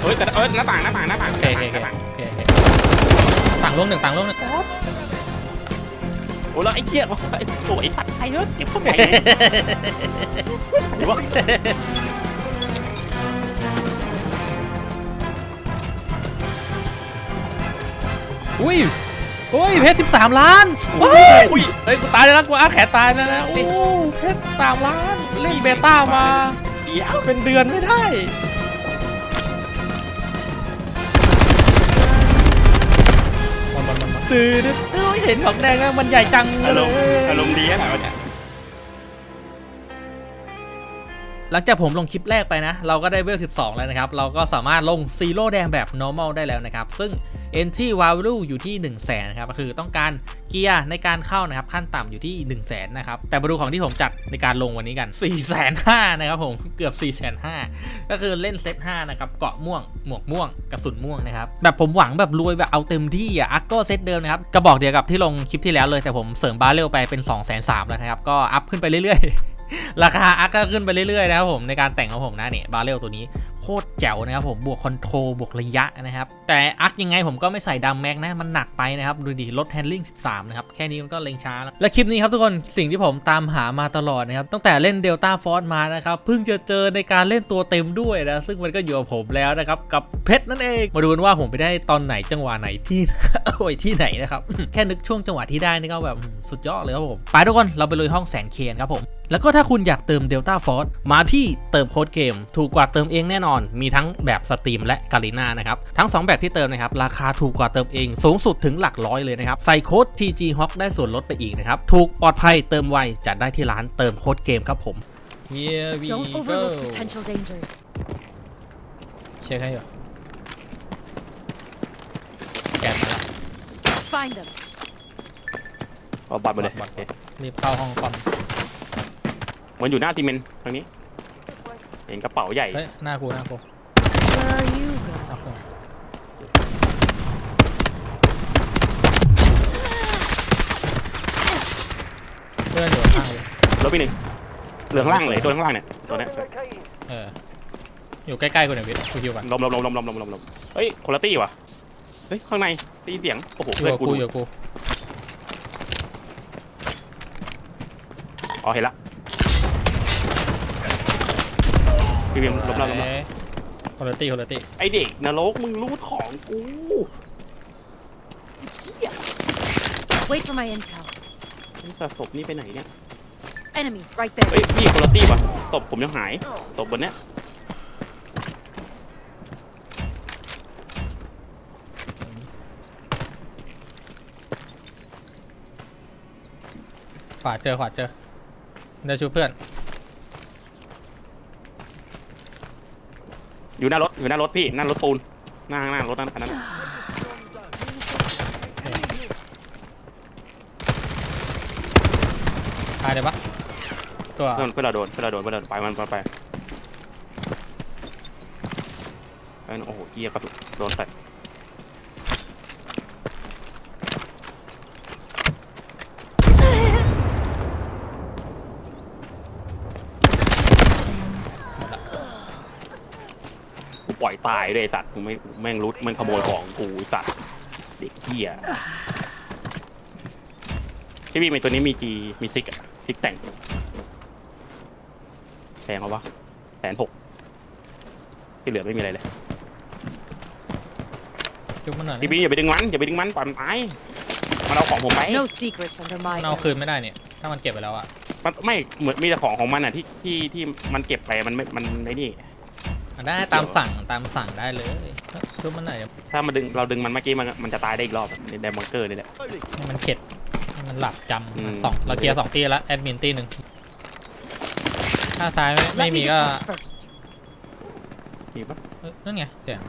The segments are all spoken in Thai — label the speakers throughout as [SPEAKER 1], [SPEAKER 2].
[SPEAKER 1] เฮ้ยแต่เอ้ยหน้าต่างหน้าต่างหน้าต่าง
[SPEAKER 2] โอ
[SPEAKER 1] ห
[SPEAKER 2] เค
[SPEAKER 1] น้า
[SPEAKER 2] โอเค
[SPEAKER 1] ต่างห
[SPEAKER 2] โอ
[SPEAKER 1] น้า
[SPEAKER 2] เค
[SPEAKER 1] ต่าง
[SPEAKER 2] โอเคต่างลงหนึ่งต่างลงหนึ่ง
[SPEAKER 1] โอ้แล้วไอ้เหี้ยไอ้สวยสัตว์ไอ้เฮ้ยเก็บเข้าไปไหนวะ
[SPEAKER 2] อุ้ยอุ้ยเพชรสิบสามล้าน
[SPEAKER 1] อุ้ยอุ้ย
[SPEAKER 2] เฮ้ยกูตายแล้วนะกูอ้าแขนตายแล้วนะโอ้เพชรสิบสามล้านเล่นเบต้ามา
[SPEAKER 1] เดี๋ยว
[SPEAKER 2] เป็นเดือนไม่ได้ ตื่นเอ้ยเห็นของแดงแล้วมันใหญ่จังเล
[SPEAKER 1] อารมณ์
[SPEAKER 2] ย
[SPEAKER 1] อารมณ์ดีอะไหนวะเนี่
[SPEAKER 2] หลังจากผมลงคลิปแรกไปนะ เราก็ได้เวล 12 แล้วนะครับ เราก็สามารถลงซีโร่แดงแบบ normal ได้แล้วนะครับ ซึ่ง entry value อยู่ที่ 1 0 0 0 0แสนะครับก็คือต้องการเกียร์ในการเข้านะครับ ขั้นต่ำอยู่ที่ 1 0 0 0 0แสนนะครับ แต่มาดูของที่ผมจัดในการลงวันนี้กัน 4 5 0 0 0นะครับผมเกือบ 4 5 0 0 0ก็คือเล่นเซต5นะครับเกาะม่วง หมวกม่วงกระสุนม่วงนะครับแบบผมหวังแบบรวยแบบเอาเต็มที่อะอักก็เซตเดิมนะครับกระบอกเดียวกับที่ลงคลิปที่แล้วเลยแต่ผมเสริมบาร์เรลไปเป็น 2 3 0 0 0แล้วนะครับก็อัพขึ้นไปเรื่อยๆ ราคาอัพก็ขึ้นไปเรื่อยๆนะครับผมในการแต่งของผมนะเนี่ยบาเรลตัวนี้โคตรแจ๋วนะครับผมบวกคอนโทรลบวกระยะนะครับ แต่อัพยังไงผมก็ไม่ใส่ดัมแม็กนะมันหนักไปนะครับ ดูดิลดแฮนดิ้ง13 นะครับ แค่นี้มันก็เล็งช้าแล้ว และคลิปนี้ครับทุกคนสิ่งที่ผมตามหามาตลอดนะครับ ตั้งแต่เล่นเดลต้าฟอร์มานะครับ เพิ่งจะเจอในการเล่นตัวเต็มด้วยนะ ซึ่งมันก็อยู่กับผมแล้วนะครับ กับเพชรนั่นเอง มาดูกันว่าผมไปได้ตอนไหนจังหวะไหนที่โอ้ยที่ไหนนะครับแค่นึกช่วงจังหวะที่ได้นี่ก็แบบสุดยอดเลยครับผมไปทุกคนเราไปลุยห้องแสนเคนครับผมแล้วก็ถ้าคุณอยากเติม Delta Force มาที่เติมโค้ดเกม ถูกกว่าเติมเองแน่นอน มีทั้งแบบสตรีมและกาลิน่านะครับทั้ง 2 แบบที่เติมนะครับ ราคาถูกกว่าเติมเอง สูงสุดถึงหลักร้อยเลยนะครับ ใส่โค้ด TG Hawk ได้ส่วนลดไปอีกนะครับ ถูกปลอดภัยเติมไวจัดได้ที่ร้านเติมโค้ดเกมครับผม Here we
[SPEAKER 3] Don't overlook potential dangers.
[SPEAKER 2] เช็คให้อยู่แกนมาแล้ว
[SPEAKER 3] Find them.
[SPEAKER 1] เอาบัตรไปเลย
[SPEAKER 2] บัตร
[SPEAKER 1] โอเค
[SPEAKER 2] รีบเข้าห้องคอม
[SPEAKER 1] มันอยู่หน้าซีเมนต์ทางนี้ เห็นกระเป๋าใหญ่
[SPEAKER 2] เฮ้ยหน้ากูหน้ากู
[SPEAKER 3] Where are you
[SPEAKER 2] หน้า
[SPEAKER 3] going?
[SPEAKER 2] กูเพื่อนอยู่ข้างเลย
[SPEAKER 1] รถไปหนึ่งเหลืองล่างเลยตัวข้างล่างเนี่ยตัวเนี้ย
[SPEAKER 2] เอออยู่ใกล้ๆกูหน่อยพี่กูฮิวกัน
[SPEAKER 1] ลมลมลมลมลมลมลมลมเฮ้ยคนละตี้ว่ะเฮ้ยข้างในตีเสียงโอ้โห
[SPEAKER 2] อยู่
[SPEAKER 1] เพื่อน
[SPEAKER 2] กับ
[SPEAKER 1] กู
[SPEAKER 2] กู
[SPEAKER 1] ดู
[SPEAKER 2] อยู่กับกู
[SPEAKER 1] อ๋อเห็นละพี่เบียมลมแล้วลมแล้ว
[SPEAKER 2] เอ๊ะคนละตี้คนละตี้
[SPEAKER 1] ไอเด็กนรกมึงรู้ของกู
[SPEAKER 3] Wait for my intel.
[SPEAKER 1] นี่สะศพนี่ไปไหนเนี่ย
[SPEAKER 3] Enemy right there.
[SPEAKER 1] เฮ้ยพี่คนละตี้ว่ะตบผมยังหาย ตบบนเนี้ย
[SPEAKER 2] ขวาเจอขวาเจอเดี๋ยวชูเพื่อน
[SPEAKER 1] อยู่หน้ารถอยู่หน้ารถพี่หน้ารถปูนหน้าหน้ารถนั่นอันนั้น
[SPEAKER 2] ตายเลยปะตัว
[SPEAKER 1] เพื่อนเพื่อนเราโดนเพื่อนเราโดนเพื่อนเราไปมันไปไปเอ้โอ้โหเกียร์กระสุนโดนใส่กูปล่อยตายเลยไอ้สัตว์กูไม่แม่งรุดแม่งขโมยของกูไอ้สัตว์เด็กเขี้ยพี่พี่มีตัวนี้มีจีมีซิกอะ ซิกแต่งแพงเขาวะแสนหกที่เหลือไม่มีอะไรเลย
[SPEAKER 2] จุ๊บมันหน่อย
[SPEAKER 1] พี่พี่อย่าไปดึงมันอย่าไปดึงมันปล่อยมันไปมันเอาของผมไป
[SPEAKER 3] No secrets under my
[SPEAKER 2] มันเอา
[SPEAKER 3] belt.
[SPEAKER 2] คืนไม่ได้เนี่ย ถ้ามันเก็บไปแล้วอะ
[SPEAKER 1] มันไม่เหมือนมีแต่ของของมันอะที่ที่ที่มันเก็บไปมันไม่มันไอ้นี่
[SPEAKER 2] มันได้ตามสั่งตามสั่งได้เลยจุ๊บมันหน่อยเดี๋ยว
[SPEAKER 1] ถ้ามันดึงเราดึงมันเมื่อกี้มันมันจะตายได้อีกรอบในไดมอนเกอร์นี่แหละ
[SPEAKER 2] ให้มันเข็ดให้ มันหลับจ
[SPEAKER 1] อืมำ
[SPEAKER 2] สองเราเคลียร์สองตีแล้วแอดมินตีหนึ่งถ้าซ้ายไม่ไม่
[SPEAKER 3] Let
[SPEAKER 2] มี
[SPEAKER 3] me
[SPEAKER 2] ก็
[SPEAKER 3] detect first.
[SPEAKER 1] มีปะ
[SPEAKER 2] เอ้ยนั่นไงเสียง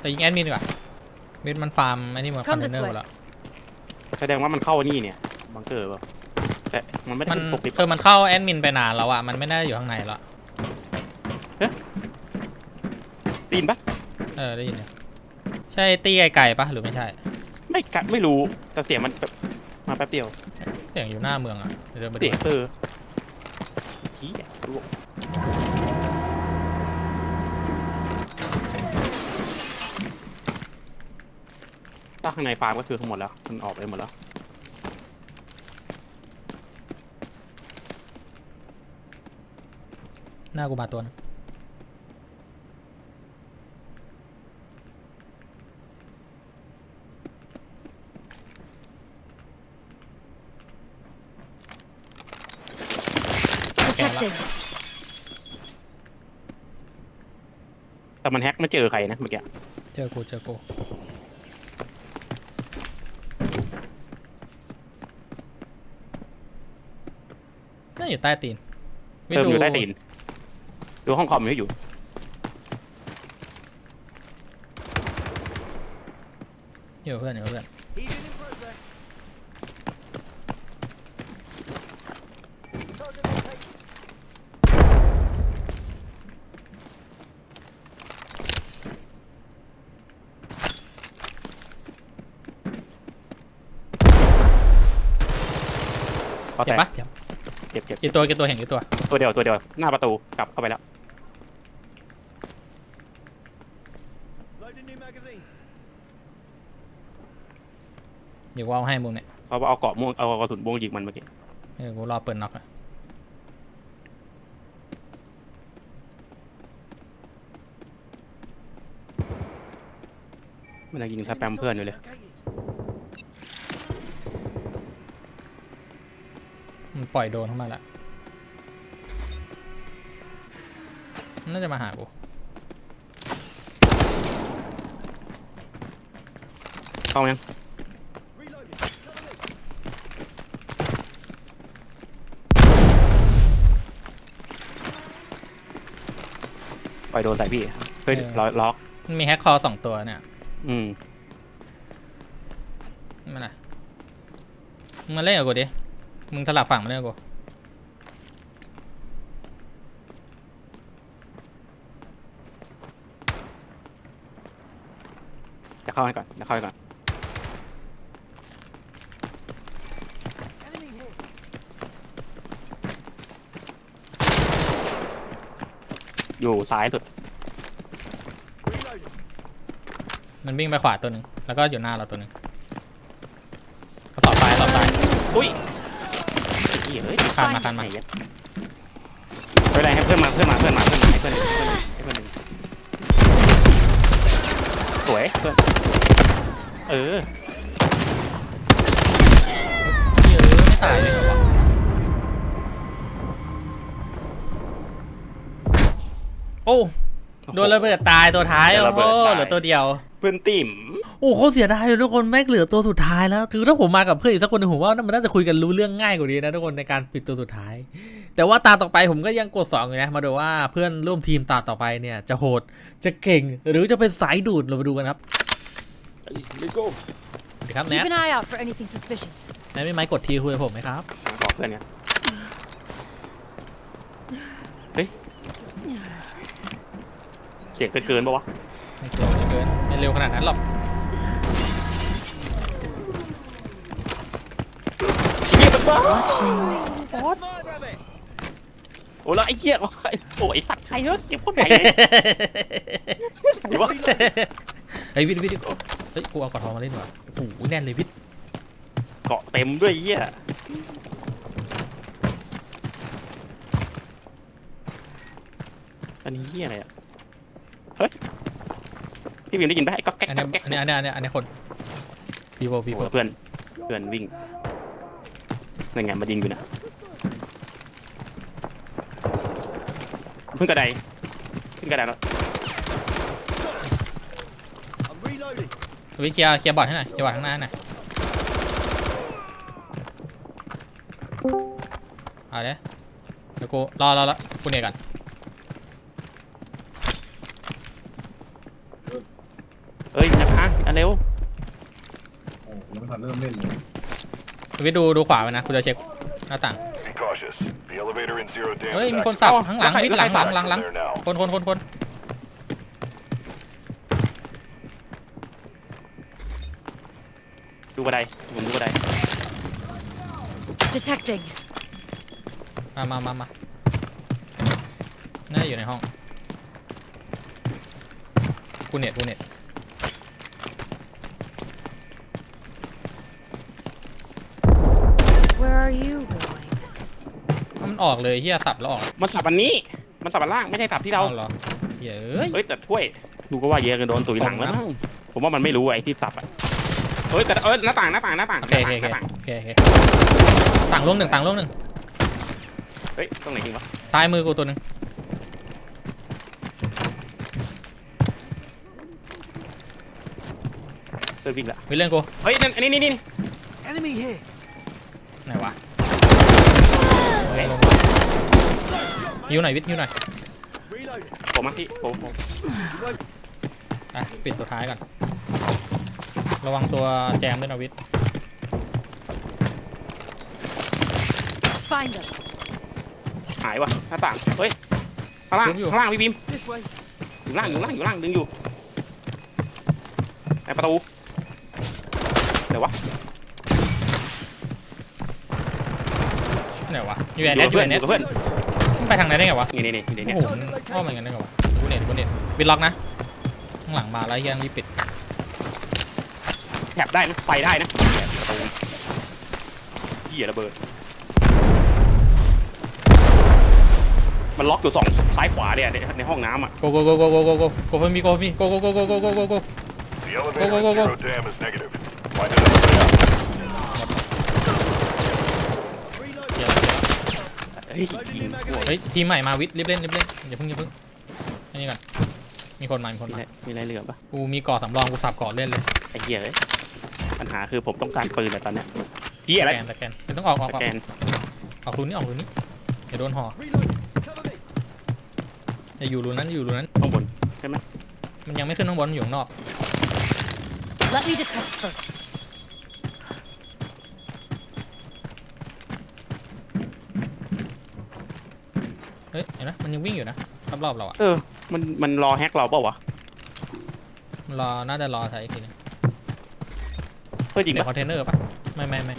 [SPEAKER 2] แต่ยิงแอดมินดีกว่ามิดมันฟาร์มไอ้นี่มันคอน
[SPEAKER 3] Come
[SPEAKER 2] เทน
[SPEAKER 3] this
[SPEAKER 2] เนอร์ห
[SPEAKER 3] way
[SPEAKER 2] มดแล้ว
[SPEAKER 1] แสดงว่ามันเข้านี่เนี่ยบังเกอร์เปล่าแต่มันไม่ได้
[SPEAKER 2] มัน
[SPEAKER 1] เป็นปกติ
[SPEAKER 2] คือมันเข้าแอดมินไปนานแล้วอะมันไม่ได้อยู่ข้างในแล้ว
[SPEAKER 1] ตีนปะ
[SPEAKER 2] เออได้ยินเนี่ยใช่ตีไก่ๆปะหรือไม่ใช่
[SPEAKER 1] ไม่กะไม่รู้แต่เสียงมันแบบาแป๊บเดียว
[SPEAKER 2] เสียงอยู่หน้าเมืองอะเดินไปดู
[SPEAKER 1] เสียออขี้ยร่วถ้าข้างในฟาร์มก็คือทั้งหมดแล้ว มันออกไปหมดแล้ว
[SPEAKER 2] หน้ากูมาตัวนึง
[SPEAKER 3] Detected.
[SPEAKER 1] แต่มันแฮกไม่เจอใครนะเมื่อกี้
[SPEAKER 2] เจอกูเจอกูน่าอยู่ใต้ตีน
[SPEAKER 1] เติมอยู่ใต้ตีน ดูห้องคอมไม่อยู่
[SPEAKER 2] อยู่เพื่อนอยู่เพื่อน
[SPEAKER 1] ก็
[SPEAKER 2] เจ็
[SPEAKER 1] แต่
[SPEAKER 2] บปะเจ็บ
[SPEAKER 1] เจ็บเจ็บ
[SPEAKER 2] กี่ตัวกี่ตัวเห็นกี่ตัว
[SPEAKER 1] ตัวเดียวตัวเดียวหน้าประตูกลับเข้าไปแล้ว
[SPEAKER 4] Loading new magazine.
[SPEAKER 2] เดี๋ยวกูเอาให้มึงเนี่ย
[SPEAKER 1] เพราะว่าเอาเกาะม่วงเอากระสุนม่วงยิงมันเมื่อกี้
[SPEAKER 2] เออกูรอเปิดน็อกนะ
[SPEAKER 1] มันยังยิงสแปมเพื่อนอยู่เลย
[SPEAKER 2] มันปล่อยโดนเข้ามาละน่าจะมาหากู
[SPEAKER 1] เข้ายัง
[SPEAKER 4] Reloading. Cover me.
[SPEAKER 1] ปล่อยโดนใส่พี่เฮ้ยล็อกล็อก
[SPEAKER 2] มันมีแฮกคอสองตัวเนี่ย
[SPEAKER 1] อืม
[SPEAKER 2] มันอะไรมึงมาเล่นกับกูดิ มึงสลับฝั่งมาเล่นกับกู
[SPEAKER 1] จะเข้าให้ก่อนจะเข้าให้ก่อน
[SPEAKER 4] Enemy here.
[SPEAKER 1] อยู่ซ้ายสุด
[SPEAKER 4] Reloading.
[SPEAKER 2] มันวิ่งไปขวาตัวหนึ่งแล้วก็อยู่หน้าเราตัวหนึ่งก็สอบซ้ายสอบซ้าย
[SPEAKER 1] อุ้ยเหี้ ยเฮ้ย
[SPEAKER 2] คันมาคันมา
[SPEAKER 1] ไอ้เหี้ยไม่เป็นไรให้เพื่อนมาเพื่อนมาเพื่อนมาเพื่อนมาให้เพื่อนให้เพื่อนให้เพื่อนหนึ่งสวยเพื่อนเออ
[SPEAKER 2] เยอะไม่ตายเลยเหรอวะโอ้โดนระเบิดตายตัวท้าย
[SPEAKER 1] โดน
[SPEAKER 2] โอ้
[SPEAKER 1] ระ
[SPEAKER 2] โห
[SPEAKER 1] เบิดตาย
[SPEAKER 2] เหลือตัวเดียว
[SPEAKER 1] เพื่อนติ่ม
[SPEAKER 2] โอ้โหเสียดายเลยทุกคนแม่งเหลือตัวสุดท้ายแล้ว คือถ้าผมมากับเพื่อนอีกสักคนหนึงผมว่ามันน่าจะคุยกันรู้เรื่องง่ายกว่านี้นะทุกคนในการปิดตัวสุดท้าย แต่ว่าตาต่อไปผมก็ยังกดสองอยู่นะมาดูว่าเพื่อนร่วมทีมตาต่อไปเนี่ยจะโหดจะเก่ง หรือจะเป็นสายดูดเรามาดูกันครับ
[SPEAKER 1] เลโก้
[SPEAKER 2] สวัสดีครับแน
[SPEAKER 3] Keep
[SPEAKER 2] ท
[SPEAKER 3] an eye out for anything suspicious.
[SPEAKER 2] แนทมีไม้กดทีคุยกับผมไหมครับ
[SPEAKER 1] บอกเพื่อนเนี่ยเฮ้ยเสียงเกินๆปะวะ
[SPEAKER 2] ไม่เกินไม่เกินไม่เร็วขนาดนั้นหรอก
[SPEAKER 1] เหี้ยมันบ้า
[SPEAKER 4] That's my rabbit.
[SPEAKER 1] โอ้แล้วไอ้เหี้ยไอ้โอ้ยไอ้สัตว์ใครเฮ้ยเก็บคนไหนเลยหรือว่า
[SPEAKER 2] เฮ้ยวิทย์วิทย์เฮ้ยกูเอากอดทองมาเล่นดีกว่าโอ้โหแน่นเลยวิทย์
[SPEAKER 1] เกาะเต็มด้วยไอ้เหี้ยอันนี้เหี้ยอะไรอะเฮ้ยพี่บิมได้ยินไหมไอ้ก๊อกแก๊ก
[SPEAKER 2] อัน
[SPEAKER 1] ก๊
[SPEAKER 2] นี้
[SPEAKER 1] อกแก๊ก
[SPEAKER 2] อันนี้อันนี้อันนี้อันนี้คนพีโวพีโว
[SPEAKER 1] โอ้เพื่อนเพื่อนวิ่ง นั่นไงมายิงอยู่นะขึ้นกระไดขึ้นกระไดแล้ว
[SPEAKER 4] I'm reloading.
[SPEAKER 2] วิทย์เคลียร์เคลียร์บอร์ดให้หน่อยเคลียร์บอร์ดข้างหน้าให้หน่อยเอาเดี๋ยวเดี๋ยวกูรอรอรอกูเนี่ยกัน
[SPEAKER 1] เอ้ยจะพังอันเร็ว
[SPEAKER 5] โอ้โหยังไม่ทันเริ่มเล่นเลย
[SPEAKER 2] วิทย์ดูดูขวาไว้นะกูจะเช็คหน้าต่าง
[SPEAKER 6] Be cautious. The elevator in zero damage.
[SPEAKER 2] เฮ้ยมีคน
[SPEAKER 6] active.
[SPEAKER 2] สับ
[SPEAKER 1] เอ้า
[SPEAKER 2] ข้างหลัง
[SPEAKER 1] แล้วใคร
[SPEAKER 2] วิทย์หลังห
[SPEAKER 1] แล้
[SPEAKER 2] ลั
[SPEAKER 1] ว
[SPEAKER 2] ง
[SPEAKER 1] ใคร
[SPEAKER 2] หลังหลัง
[SPEAKER 6] There now.
[SPEAKER 2] คนคนคนคน
[SPEAKER 1] ดูกระไดผมดูกระได
[SPEAKER 3] Detecting.
[SPEAKER 2] มามามามาน่าจะอยู่ในห้องกูเน็ตกูเน็ต
[SPEAKER 3] are you going?
[SPEAKER 2] มันออกเลยเฮียสับแล้วออก
[SPEAKER 1] มันสับอันนี้ มันสับอันล่างไม่ใช่สับที่เรา
[SPEAKER 2] อเหรอเหี้ยเอ้ย
[SPEAKER 1] เฮ้ยแต่ถ้วยดูก็ว่าเยอะกันโดนตุยหลังแล้ว
[SPEAKER 2] ส่งนะ
[SPEAKER 1] มั้งผมว่ามันไม่รู้ไอ้ที่สับอะเฮ้ยแต่เออหน้าต่างหน้าต่างหน้าต่าง
[SPEAKER 2] โอเคโอเค
[SPEAKER 1] ห
[SPEAKER 2] โอเค
[SPEAKER 1] น้าต่าง
[SPEAKER 2] โอเคโอเคต่างลงหนึ่งต่างลงหนึ่ง
[SPEAKER 1] เฮ้ยตรงไหนจริงวะ
[SPEAKER 2] ซ้ายมือกูตัวหนึ่ง
[SPEAKER 1] เริ่มวิ่งละ
[SPEAKER 2] วิลเล่นกู
[SPEAKER 1] เฮ้ยนั่นอันนี้นี่นี่
[SPEAKER 4] Enemy here.
[SPEAKER 2] ไหนวะลงฮิวหน่อยวิทย์ฮิวหน่อย
[SPEAKER 4] Reloading.
[SPEAKER 1] ผมมาที่ผมผม
[SPEAKER 2] อะปิดตัวท้ายก่อน ระวังตัวแจมด้วยนะวิทย์
[SPEAKER 3] Find them.
[SPEAKER 1] หายวะหน้าต่างเฮ้ยข้างล่างข้างล่างพี่บีม
[SPEAKER 4] This way.
[SPEAKER 1] อยู่ล่างอยู่ล่างอยู่ล่างดึงอยู่ไอประตูเดี๋ยววะ
[SPEAKER 2] ไหนวะ อยู่แอนเน็ตอยู่
[SPEAKER 1] เพื่อ
[SPEAKER 2] แอนนเน็ต
[SPEAKER 1] กับเพื่อน
[SPEAKER 2] มันไปทางไหนได้ไงวะ
[SPEAKER 1] นี่นี่นี่นี่
[SPEAKER 2] โอ้
[SPEAKER 1] นี่
[SPEAKER 2] โหมันอ้อมมาอย่างนั้นได้ไงวะกูเน็ตกูเน็ตบิดล็อกนะข้างหลังมาแล้วยังรีบปิด
[SPEAKER 1] แถบได้นะไฟได้นะประตูเหี้ยระเบิด มันล็อกอยู่สองซ้ายขวาเนี่ยในในห้องน้ำอะ
[SPEAKER 2] โกโกโกโกโกโกโกโกฟมีโกมีโกโกโกโกโกโกโกโก
[SPEAKER 6] The elevator
[SPEAKER 2] go, go,
[SPEAKER 6] in
[SPEAKER 2] go.
[SPEAKER 6] zero dam is negative. Find another way out.
[SPEAKER 2] เหี้ย
[SPEAKER 1] เฮ้ยยิงพวก
[SPEAKER 2] เฮ้ยทีมใหม่มาวิทย์รีบเล่นรีบเล่นอย่าเพิ่งอย่าเพิ่งอันนี้ก่อนมีคนมามีคน
[SPEAKER 1] มี
[SPEAKER 2] มา
[SPEAKER 1] อะไรมีอะไรเหลือปะ
[SPEAKER 2] กูมีก่อสำรองกูสับก่อเล่นเลย
[SPEAKER 1] ไอ้เหี้ยเลยปัญหาคือผมต้องการปืนแต่ตอนเนี้ยเหี้ย
[SPEAKER 2] ส
[SPEAKER 1] อะไร
[SPEAKER 2] แกนสแกนเดี๋ยวต้องออกออก
[SPEAKER 1] ส
[SPEAKER 2] ออก
[SPEAKER 1] แกน
[SPEAKER 2] ออกรูนี้ออกรูนี้อย่าโดนห่อ
[SPEAKER 4] Reloading. Cover me.
[SPEAKER 2] อย่าอยู่รูนั้นอย่าอยู่รูนั้น
[SPEAKER 1] ข้างบน
[SPEAKER 2] มันยังไม่ขึ้นข้างบนมันอยู่ข้างนอก
[SPEAKER 3] Let me detect first.
[SPEAKER 2] เฮ้ยเห็นไหมมันยังวิ่งอยู่นะรอบๆเราอะ
[SPEAKER 1] เออ มัน มันรอแฮกเราเปล่าวะ
[SPEAKER 2] มันรอน่าจะรอใช้อีกทีนึง
[SPEAKER 1] เพื่อยิง
[SPEAKER 2] เดี๋ยว
[SPEAKER 1] ปะ
[SPEAKER 2] คอนเทนเนอร์ปะไม่ไม่ไม่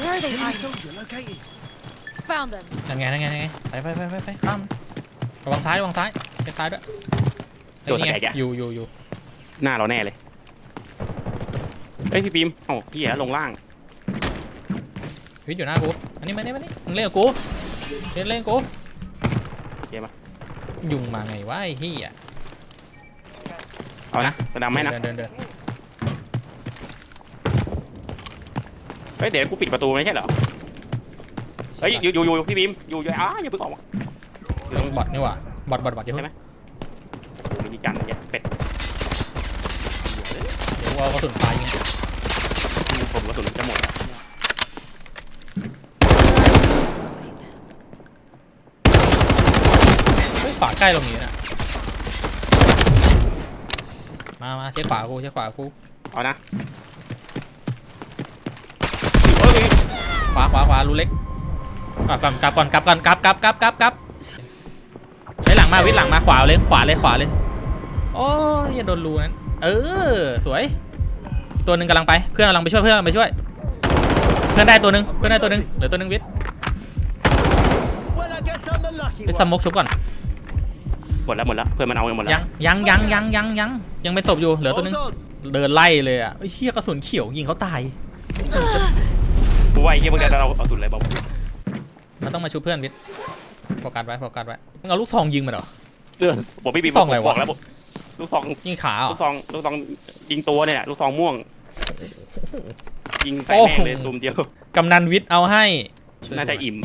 [SPEAKER 3] Where are they
[SPEAKER 4] Enemy
[SPEAKER 3] hiding?
[SPEAKER 4] soldier located.
[SPEAKER 3] Found them.
[SPEAKER 2] นั่นไงนั่นไงนั่นไงไปไปไปไปไปข้ามระวังซ้ายระวังซ้ายไปซ้ายด้วยไอ้นี่ไงอยู่อยู่อยู่
[SPEAKER 1] หน้าเราแน่เลยเอ้ยพี่บีมเอ้าพี่แย่ลงล่าง
[SPEAKER 2] วิทย์อยู่หน้ากูอันนี้มานี่มานี่มึงเล่นกับกูเล่นเล่นกั บกู
[SPEAKER 1] เดี๋ยวมา
[SPEAKER 2] ยุงมาไงวะไอ้เหี้ย
[SPEAKER 1] เอานะจะดำไหมนะ
[SPEAKER 2] เดินเดินเดิน
[SPEAKER 1] เฮ้ยเดี๋ยวกูปิดประตูไม่ใช่เหรอเฮ้ยอยู่อยู่อยู่พี่บีมอยู่อยู่อ้าอย่าเพิ่งออกมาอยู่ตรง
[SPEAKER 2] บอทนี่หว่าบอทบอทบอทอย่าเพิ่ง
[SPEAKER 1] ใช่ไหมมีกันเนี่ยเป็ด
[SPEAKER 2] เดี๋ยวกูเอากระสุนฟ้ายิง
[SPEAKER 1] ผมกระสุนจะหมดอะ
[SPEAKER 2] เฮ้ย ขวาใกล้ตรงนี้นะมามาเช็คขวากูเช็คขวากู
[SPEAKER 1] เอานะ
[SPEAKER 2] ขวาขวาขวารูเล็กกลับก่อนกลับก่อนกลับก่อนกลับกลับกลับกลับกลับไปหลังมาวิทย์หลังมาขวาเลยขวาเลยขวาเลยโอ้ยอย่าโดนรูนั้น เออสวย ตัวหนึ่งกำลังไปเพื่อนกำลังไปช่วยเพื่อนกำลังไปช่วย เพื่อนได้ตัวหนึ่งเพื่อนได้ตัวหนึ่งเหลือตัวหนึ่งวิทย์ไปส
[SPEAKER 4] one.
[SPEAKER 2] มกชุบก่อน
[SPEAKER 1] หมดแล้วหมดแล้วเพื่อนมันเอาไปหมดแล้ว
[SPEAKER 2] ยังยังยังยังยังยังยังไม่ศพอยู่เหลือตัวหนึง
[SPEAKER 4] Hold on.
[SPEAKER 2] เดินไล่เลยอะไอ้เหี้ยกระสุนเขียวยิงเขาตาย
[SPEAKER 1] กูว่าไอ้เหี้ยมึงจะเอาเอาสุดเลยบอก
[SPEAKER 2] มันต้องมาชุบเพื่อนวิทย์โฟกัสไว้โฟกัสไว้มึงเอาลูกซองยิงมันเหรอ
[SPEAKER 1] เออบอกพี่บีม
[SPEAKER 2] ลูกซองอะไรวะ
[SPEAKER 1] บอกแล้วบอกลูกซอง
[SPEAKER 2] ยิงขาเหร
[SPEAKER 1] ลู
[SPEAKER 2] อก
[SPEAKER 1] ซองลูกซองยิงตัวเนี่ยลูกซองม่วงยิงใส่
[SPEAKER 2] โอ้
[SPEAKER 1] แม่
[SPEAKER 2] โห
[SPEAKER 1] งเลยตุ่มเดียว
[SPEAKER 2] กำนันวิทย์เอาให้
[SPEAKER 1] น่าจะอิ่ม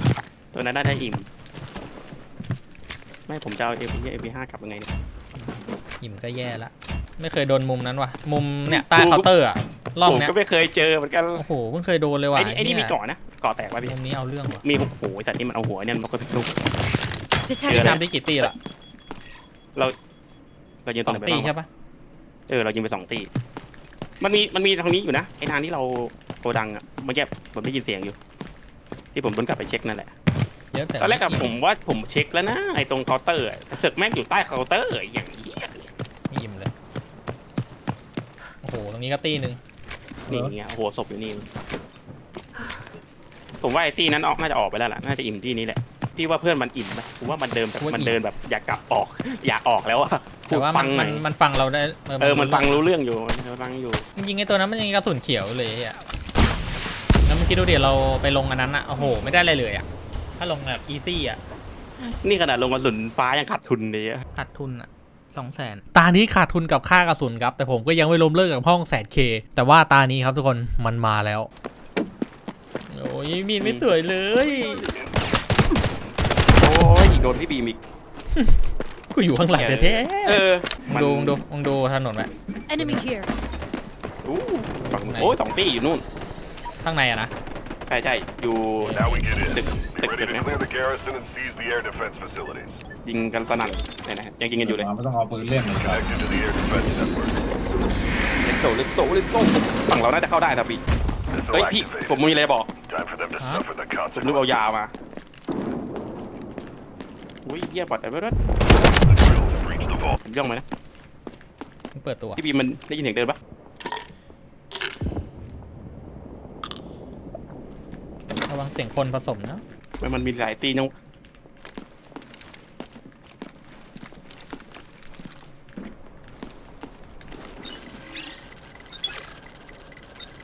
[SPEAKER 1] ตัวนั้นน่าจะอิ่ม ไม่ผมจะเอาเอพีเอพีห้ากลับยังไงเนี่ย
[SPEAKER 2] อิ่มก็แย่ละ ไม่เคยโดนมุมนั้นว่ะ มุมเนี่ยใต้เคาน์เตอร์อะรอบ
[SPEAKER 1] ผม
[SPEAKER 2] เนี้ย
[SPEAKER 1] ก็ไม่เคยเจอเหมือนกัน
[SPEAKER 2] โอ้โหเพิ่งเคยโดนเลยว่ะ
[SPEAKER 1] ไอ้นี่ไอ้นี่มี
[SPEAKER 2] เหี้ย
[SPEAKER 1] เกาะนะเกาะแตกป่ะพี่
[SPEAKER 2] มุมนี้เอาเรื่องว่ะ
[SPEAKER 1] มีโอ้โหแต่นี่มันเอาหัวเนี่ยมันก็ทุก
[SPEAKER 3] Detect
[SPEAKER 2] พี่
[SPEAKER 1] เจอ
[SPEAKER 2] ชามได้กี่ตีละ
[SPEAKER 1] เรายิง
[SPEAKER 2] ส
[SPEAKER 1] ตร
[SPEAKER 2] องง
[SPEAKER 1] ไหนไป
[SPEAKER 2] ตี
[SPEAKER 1] บ้าง
[SPEAKER 2] ใช่
[SPEAKER 1] วะ
[SPEAKER 2] ปะ
[SPEAKER 1] เออเรายิงไปสองตีมันมีมันมีทางนี้อยู่นะไอ้ทางที่เราโกดังอะเมื่อกี้ผมได้ยินเสียงอยู่ ที่ผมโดนกลับไปเช็คนั่นแหละ
[SPEAKER 2] เยอะแต่
[SPEAKER 1] ตอนแรกอะผมว่าผมเช็คแล้วนะไอ้ตรงเคาน์เตอร์อะแต่ศึกแม่งอยู่ใต้เคาน์เตอร์อย่างเหี้ย
[SPEAKER 2] ไม่อิ่มเลยโอ้โหตรงนี้ก็ตีหนึ่ง
[SPEAKER 1] นี่ไงโอ้โหศพอยู่นี่ผมว่าไอ้ตีนั้นออกน่าจะออกไปแล้วล่ะน่าจะอิ่มที่นี้แหละพี่ว่าเพื่อนมันอิ่มไหมผมว่ามันเดินแบบมันเดินแบบอยากกลับออก อยากออกแล้วอะพู
[SPEAKER 2] แต่
[SPEAKER 1] ด
[SPEAKER 2] ว่า
[SPEAKER 1] ฟั
[SPEAKER 2] มัน
[SPEAKER 1] งห
[SPEAKER 2] มั
[SPEAKER 1] น่
[SPEAKER 2] น
[SPEAKER 1] อย
[SPEAKER 2] มันฟังเราได้
[SPEAKER 1] เออมันฟังรู้เรื่องอยู่มันฟังอยู่
[SPEAKER 2] จริงๆไอ้ตัวนั้นมันยังกระสุนเขียวเลยอะแล้วมันคิดดูเดี๋ยวเราไปลงอันนั้นอะโอ้โหไม่ได้อะไรเลยอะ ถ้าลงแบบอีซี่อะ
[SPEAKER 1] นี่ขนาดลงกระสุนฟ้ายังขาดทุนเลยอะ
[SPEAKER 2] ขาดทุนอะสองแสนตานี้ขาดทุนกับค่ากระสุนครับ แต่ผมก็ยังไม่ล้มเลิกกับห้องแสนเคแต่ว่าตานี้ครับทุกคนมันมาแล้วโอ้ยมีนไม่สวยเลย
[SPEAKER 1] โอ้ยโดนพี่บีมอีก
[SPEAKER 2] กูอยู่ข้างหลังแท้
[SPEAKER 1] เออ
[SPEAKER 2] ๆมึงดูมึงดูมึงดูถนนไหม
[SPEAKER 3] Enemy here.
[SPEAKER 1] อู้ฝั่ง
[SPEAKER 2] ไหน
[SPEAKER 1] โอ้ยสองตีอยู่นู่น
[SPEAKER 2] ข้างในอะนะ
[SPEAKER 1] ใช่ใช่อยู่
[SPEAKER 6] Now we get
[SPEAKER 1] ตึก
[SPEAKER 6] in.
[SPEAKER 1] ตึก
[SPEAKER 6] Ready
[SPEAKER 1] ตึก
[SPEAKER 6] to
[SPEAKER 1] นะ
[SPEAKER 6] clear the garrison and seize the air defense facilities.
[SPEAKER 1] ยิงกันสนั่นเนี่ยนะยังยิงกันอยู่เลย
[SPEAKER 5] ไม่ต้องเอาปืนเล่นเลยครับ
[SPEAKER 6] Connected to the air defense network.
[SPEAKER 1] เลนโตเลนโตเลนโตฝั่งเราน่าจะเข้าได้ครับพี่
[SPEAKER 6] Missile
[SPEAKER 1] เฮ้ยพี่ผม
[SPEAKER 6] activated.
[SPEAKER 1] มีอะไรบอก
[SPEAKER 6] Time for them to
[SPEAKER 2] Huh?
[SPEAKER 6] suffer the
[SPEAKER 1] ผมนึกเอา
[SPEAKER 6] consequences.
[SPEAKER 1] ยามาอุ้ยเหี้ยปลอดแต่ไม่รอด
[SPEAKER 6] The drills breach the vault.
[SPEAKER 1] ผมย่องมานะ
[SPEAKER 2] มึงเปิดตัว
[SPEAKER 1] พี่บีมมันได้ยินเสียงเดินปะ
[SPEAKER 2] ระวังเสียงคนผสมนะ
[SPEAKER 1] มันมันมีหลายตีน้อง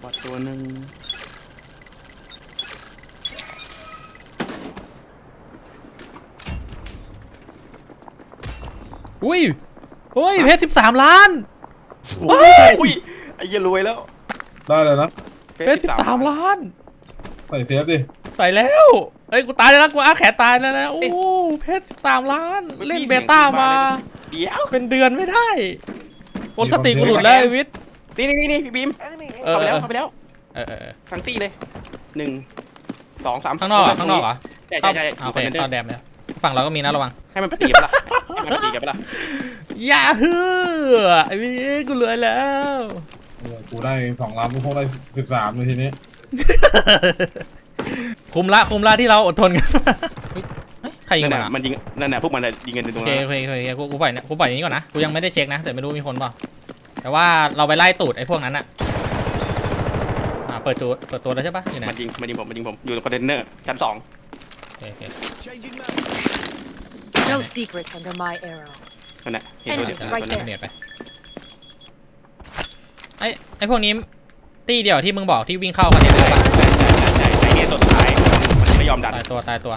[SPEAKER 1] บอดตัวหนึ่ง
[SPEAKER 2] อุ้ยโอ้ยเพชรสิบสามล้าน
[SPEAKER 1] โอ้ยไอ้เหี้ยรวยแล้ว
[SPEAKER 5] ได้เลยนะ
[SPEAKER 2] เพชรสิบสามล้าน
[SPEAKER 5] ใส่เซฟดิ
[SPEAKER 2] ใส่แล้วเอ้ยกูตายแล้วนะกูอาแขนตายแล้วนะโอ้เพชรสิบสามล้าน เล่นเบต้ามา
[SPEAKER 1] เดี๋ยว
[SPEAKER 2] เป็นเดือนไม่ได้โอนสติกูหลุดแล้วไอ้วิทย์
[SPEAKER 1] นี่นี่นี่พี่บีม
[SPEAKER 2] เออ
[SPEAKER 1] เข้าไปแล้ว
[SPEAKER 2] เออ
[SPEAKER 1] เข้าไปแล้ว
[SPEAKER 2] เออเออเออ
[SPEAKER 1] ทั้งตีเลยหนึ่งสองสาม
[SPEAKER 2] ข้างนอกเหรอข้างนอกเหรอ
[SPEAKER 1] ใช่ใช่ใช่
[SPEAKER 2] เข้า
[SPEAKER 1] อ
[SPEAKER 2] โอยู่เค
[SPEAKER 1] คอนเทนเนอ
[SPEAKER 2] เข้า
[SPEAKER 1] ร์
[SPEAKER 2] แดมเลยฝั่งเราก็มีนะระวัง
[SPEAKER 1] ให้มันไปตีกันปะล่ะให้มันไปตีกันปะล่ะ
[SPEAKER 2] ยาฮูไอ้วิทย์กูรวยแล้ว
[SPEAKER 5] เออกูได้สองล้านกูคงได้สิบสามเลยทีนี้
[SPEAKER 2] คุมละคุมละที่เราอดทนกันเฮ้ยเฮ้ยใครยิง
[SPEAKER 1] นั่น
[SPEAKER 2] มัน
[SPEAKER 1] น่ะ
[SPEAKER 2] อะ
[SPEAKER 1] มันยิงนั่นน่ะพวกมันน่ะยิงกันตร
[SPEAKER 2] โองเค
[SPEAKER 1] นั้น
[SPEAKER 2] โอเคโอเคกูกูปล่อยเนี่ยกูปล่อยอย่างนี้ก่อนนะกูยังไม่ได้เช็คนะแต่ไม่รู้มีคนเปล่าแต่ว่าเราไปไล่ตูดไอ้พวกนั้นอะอ่าเปิดตัวเปิดตัวแล้วใช่ปะอยู่ไหน
[SPEAKER 1] มันยิงมันยิงผมมันยิงผมอยู่ในคอนเทนเนอร์ชั้นสอง
[SPEAKER 2] โอเคโอเค
[SPEAKER 4] Changing map.
[SPEAKER 3] No secrets under my arrow.
[SPEAKER 1] นั่นแหละเห็น
[SPEAKER 3] เอ้
[SPEAKER 1] ตัวยเดียว
[SPEAKER 3] right
[SPEAKER 1] ตัว
[SPEAKER 3] there
[SPEAKER 1] นั้น
[SPEAKER 2] เนียดไปไอ้ไอ้พวกนี้ตีเดียวที่มึงบอกที่วิ่งเข้าคอนเทนเนอร์ปะ
[SPEAKER 1] อมดัน
[SPEAKER 2] ตายตัวตายตัว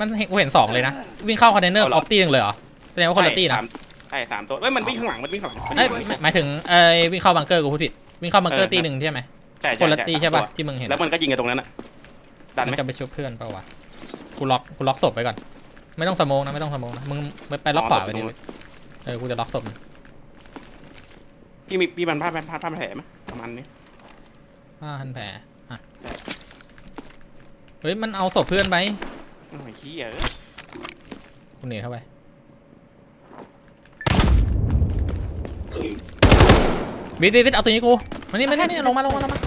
[SPEAKER 2] มันเห็นกูเห็นสองเลยนะ วิ่งเข้าคอนเทนเนอร์
[SPEAKER 1] เอา
[SPEAKER 2] อ
[SPEAKER 1] เหรอ
[SPEAKER 2] อฟตีหนึ่งเลยเหรอแสดงว่าคนละตีนะ
[SPEAKER 1] ใช่สามใช่สามตัวเอ้ยมันวิ่งข้างหลังมันวิ่งข้างหลัง
[SPEAKER 2] เอ้ยหมายหมายถึงเอ้ยวิ่งเข้าบังเกอร์กูพูดผิดวิ่งเข้าบังเกอร์
[SPEAKER 1] เออ
[SPEAKER 2] ตีหนึ่งใช่ไหม
[SPEAKER 1] ใช่
[SPEAKER 2] คนละ
[SPEAKER 1] ใช่
[SPEAKER 2] ตีใช่ปะ
[SPEAKER 1] สามตัว
[SPEAKER 2] ที่มึงเห็น
[SPEAKER 1] แล้วมันก็ยิงกันตรงนั้นอะดันไห
[SPEAKER 2] มั
[SPEAKER 1] ม
[SPEAKER 2] นจะไปชุบเพื่อนเปล่าวะกูล็อกกูล็อกศพไว้ก่อน ไม่ต้องสโมองนะไม่ต้องสโมองนะมึงไปไปล็อกขวาไปดิเออกูจะล็อกศพมัน
[SPEAKER 1] พี่มีพี่มันพลาดพลาดพลาดแผลไหมประมาณนี้
[SPEAKER 2] ผ้าพันแผลอะ เฮ้ยมันเอาศพเพื่อนไป
[SPEAKER 1] โอ้ยขี้เออ
[SPEAKER 2] กูหนีเข้าไปวิทย์วิทย์วิทย์เอาตัวนี้กูมานี่มานี่มานี่ลงมาลงมาลงมา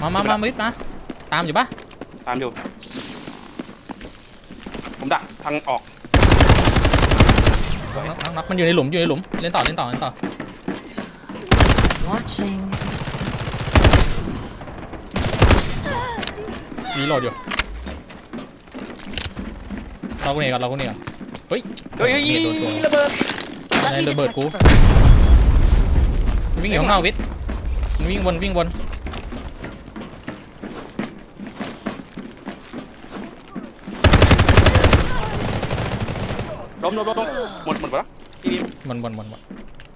[SPEAKER 2] มามามาวิทย์มาตามอยู่ปะ
[SPEAKER 1] ตามอยู่ ผมดักทางออก
[SPEAKER 2] น็อกน็อกน็อกมันอยู่ในหลุมอยู่ในหลุมเล่นต่อเล่นต่อเล่นต่อ
[SPEAKER 3] Watching.
[SPEAKER 2] รีโหลดอยู่เรากูหนีก่อนเรากูหนีก่อนเฮ้ย
[SPEAKER 1] เฮ้ยเฮ้ย
[SPEAKER 2] นี่โดนตัว
[SPEAKER 1] ระเบิด
[SPEAKER 3] Let me
[SPEAKER 2] Đây, đợi bợt
[SPEAKER 3] detect
[SPEAKER 2] cú.
[SPEAKER 3] first.
[SPEAKER 2] มันวิ่งอยู่ข้างนอกวิทย์มันวิ่งวนวิ่งวน
[SPEAKER 1] ล้มล้มล้มล้มหมดหมดปะพี่บีม
[SPEAKER 2] วนวนวนวน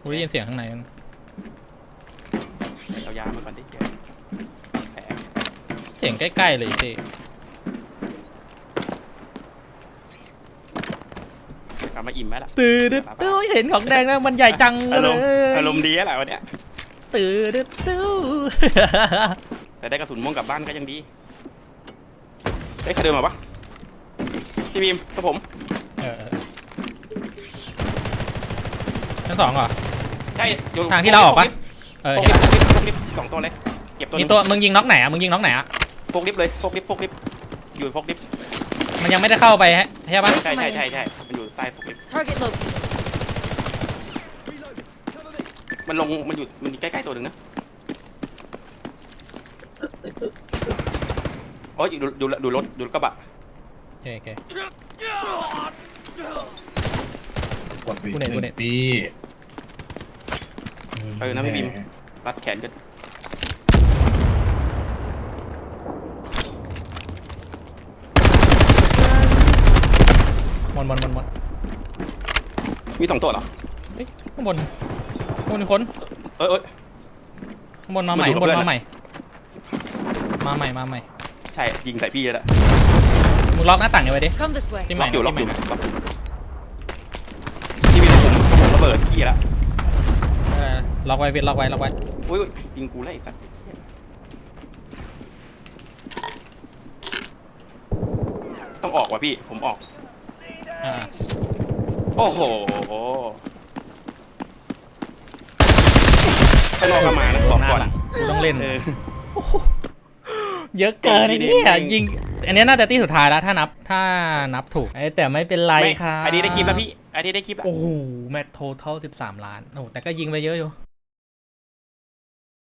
[SPEAKER 2] กูได้ยินเสียงข้างในมัน
[SPEAKER 1] เอายามาก่อนดิแผล
[SPEAKER 2] เสียงใกล้ ๆ เลยพี่
[SPEAKER 1] กลับมาอิ่มไหมล่ะ
[SPEAKER 2] ตื่นตื้อเห็นของแดงแล้วมันใหญ่จังเล
[SPEAKER 1] อารมณ์
[SPEAKER 2] ย
[SPEAKER 1] อารมณ์ดีแล้วแหละวันเนี้ย
[SPEAKER 2] ตื่นตื้อ
[SPEAKER 1] แต่ได้กระสุนม่วงกลับบ้านก็ยังดีได้ยใครเดินมาปะพี่บีมกับผม
[SPEAKER 2] เออเออชั้นสองเหรอ
[SPEAKER 1] ใช่อยู่
[SPEAKER 2] ทางที่เราออกปะ เออ
[SPEAKER 1] โฟก
[SPEAKER 2] เห็น
[SPEAKER 1] ลิฟ
[SPEAKER 2] ละ
[SPEAKER 1] ต์โฟกลิฟต์สองตัวเลยเก็บตัวห
[SPEAKER 2] มี
[SPEAKER 1] นึง
[SPEAKER 2] ตัวมึงยิงน็อกไหนอะมึงยิงน็อกไหนอะ
[SPEAKER 1] โฟกลิฟต์เลยโฟกลิฟต์โฟกลิฟต์อยู่โฟกลิฟต์
[SPEAKER 2] มันยังไม่ได้เข้าไปฮะใช่ปะ
[SPEAKER 1] ใช่ใช่ใช่ใช่มันอยู่ใต้โฟกลิฟต์
[SPEAKER 3] Target located.
[SPEAKER 4] Reloading. Cover me.
[SPEAKER 1] มันลงมันอยู่มันอยู่ใกล้ๆตัวหนึ่งนะโอ้ยดูดูดูรถดูรถกระบะ
[SPEAKER 2] โอเคโอเค
[SPEAKER 5] กดบี
[SPEAKER 2] กูเน็ตกูเน็ต
[SPEAKER 5] ปี
[SPEAKER 1] เออนะพี่บีมรัดแขนกัน
[SPEAKER 2] หมดหมดหมดหมด
[SPEAKER 1] มีสองตัวเหรอ
[SPEAKER 2] เฮ้ยข้างบนข้างบนมีคน
[SPEAKER 1] เอ้ยเอ้ย
[SPEAKER 2] ข้างบนมาใหม่
[SPEAKER 1] มันอยู่
[SPEAKER 2] ข้างบน
[SPEAKER 1] กับเพื่อน
[SPEAKER 2] มาใหม่ มาใหม่มาใหม่
[SPEAKER 1] ใช่ ยิงใส่พี่แล้ว
[SPEAKER 2] มึงล็อกหน้าต่างเอาไว้ดิ
[SPEAKER 3] Come this way.
[SPEAKER 2] ที่ให
[SPEAKER 1] ล็
[SPEAKER 2] ม่
[SPEAKER 1] อกอยู่
[SPEAKER 2] นะ
[SPEAKER 1] ล็อกอยู่
[SPEAKER 2] ที่ใหม่นะ
[SPEAKER 1] ล็อกอยู่ที่มีผมผมระเบิดพี่แล้ว
[SPEAKER 2] เออล็อกไว้เวทล็อกไว้ล็อกไว้
[SPEAKER 1] อุ้ยอุ้ยยิงกูไล่สัตว์ต้องออกว่ะพี่ ผมออก
[SPEAKER 2] อ่า
[SPEAKER 1] โอ้โหข้างนอกก็มานะสอง
[SPEAKER 2] หน้า
[SPEAKER 1] ก่อน
[SPEAKER 2] หลังกูต้องเล่น
[SPEAKER 1] เออ
[SPEAKER 2] เยอะเกินไอ้นี่ย
[SPEAKER 1] ดี
[SPEAKER 2] ยิง อันนี้น่าจะที่สุดท้ายแล้ว ถ้านับถ้านับถูกไอ้แต่ไม่เป็นไร
[SPEAKER 1] ไม่
[SPEAKER 2] ครับ
[SPEAKER 1] อันนี้ได้คลิปแล้วพี่ อันนี้ได้คลิปแล้ว
[SPEAKER 2] โอ้โห แมตโทเทล13 ล้าน โอ้โหแต่ก็ยิงไปเยอะอยู่